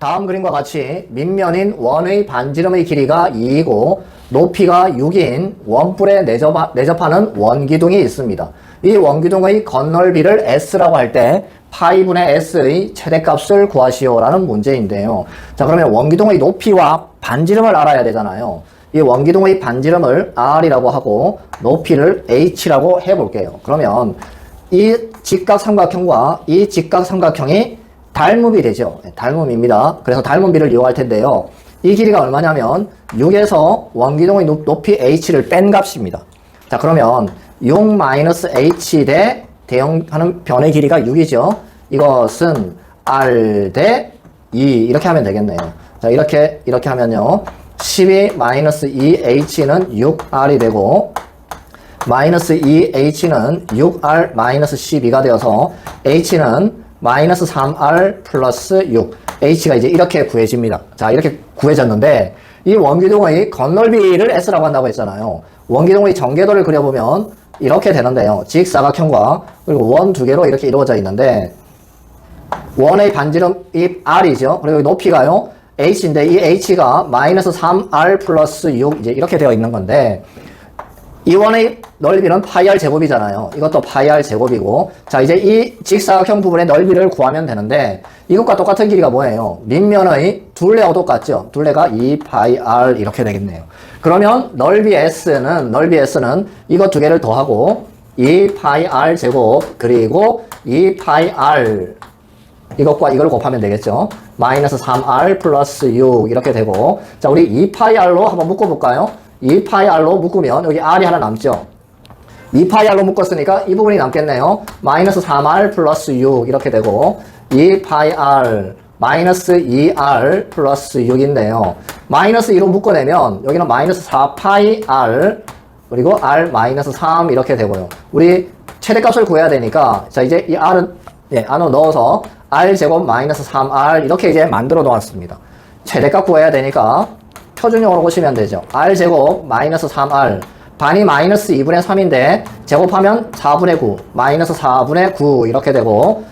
다음 그림과 같이 밑면인 원의 반지름의 길이가 2이고 높이가 6인 원뿔에 내접하, 내접하는 원기둥이 있습니다. 이 원기둥의 건널비를 S라고 할 때 파이분의 S의 최대값을 구하시오라는 문제인데요. 자 그러면 원기둥의 높이와 반지름을 알아야 되잖아요. 이 원기둥의 반지름을 R이라고 하고 높이를 H라고 해볼게요. 그러면 이 직각삼각형과 이 직각삼각형이 닮음이 되죠. 네, 닮음입니다. 그래서 닮음비를 이용할 텐데요. 이 길이가 얼마냐면 6에서 원기둥의 높- 높이 h를 뺀 값입니다. 자 그러면 6-h 대 대응하는 변의 길이가 6이죠. 이것은 r 대 2 이렇게 하면 되겠네요. 자 이렇게 이렇게 하면요. 12-2h는 6r이 되고 마이너스 2h는 6r 마이너스 12가 되어서 h는 마이너스 3r 플러스 6 h가 이제 이렇게 구해집니다. 자 이렇게 구해졌는데 이 원기둥의 건널비를 s라고 한다고 했잖아요. 원기둥의 전개도를 그려보면 이렇게 되는데요. 직사각형과 그리고 원 두 개로 이렇게 이루어져 있는데 원의 반지름이 r이죠. 그리고 높이가요. h인데 이 h가 마이너스 3r 플러스 6 이제 이렇게 되어 있는 건데 이 원의 넓이는 파이 r 제곱이잖아요. 이것도 파이 r 제곱이고 자 이제 이 직사각형 부분의 넓이를 구하면 되는데 이것과 똑같은 길이가 뭐예요? 밑면의 둘레하고 똑같죠? 둘레가 2 파이 r 이렇게 되겠네요. 그러면 넓이 s는 넓이 s는 이거 두 개를 더하고 2 파이 r 제곱 그리고 2 파이 r 이것과 이걸 곱하면 되겠죠. 마이너스 3r 플러스 6 이렇게 되고 자 우리 2 파이r로 한번 묶어볼까요? 2파이r로 묶으면 여기 r이 하나 남죠. 2파이r로 묶었으니까 이 부분이 남겠네요. 마이너스 3r 플러스 6 이렇게 되고 2파이r 마이너스 2r 플러스 6인데요. 마이너스 2로 묶어내면 여기는 마이너스 4파이r 그리고 r 마이너스 3 이렇게 되고요. 우리 최대값을 구해야 되니까 자 이제 이 r은 예, 안으로 넣어서 r 제곱 마이너스 3r 이렇게 이제 만들어 놓았습니다. 최대값 구해야 되니까 표준형으로 보시면 되죠. r 제곱 마이너스 3r 반이 마이너스 2분의 3인데 제곱하면 4분의 9 마이너스 4분의 9 이렇게 되고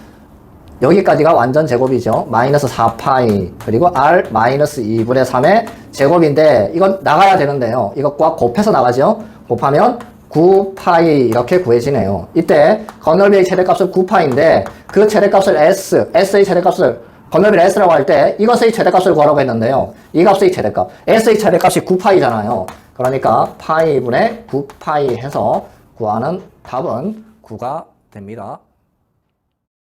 여기까지가 완전 제곱이죠. 마이너스 4파이 그리고 r 마이너스 2분의 3의 제곱인데 이건 나가야 되는데요. 이것과 곱해서 나가죠. 곱하면 9파이 이렇게 구해지네요. 이때 건널비의 최대값은 9파인데 그 최대값을 s, s의 최대값을 건널비를 s라고 할 때 이것의 최대값을 구하라고 했는데요. 이 값의 최대값, s의 최대값이 9파이잖아요. 그러니까 파이분의 9파이 해서 구하는 답은 9가 됩니다.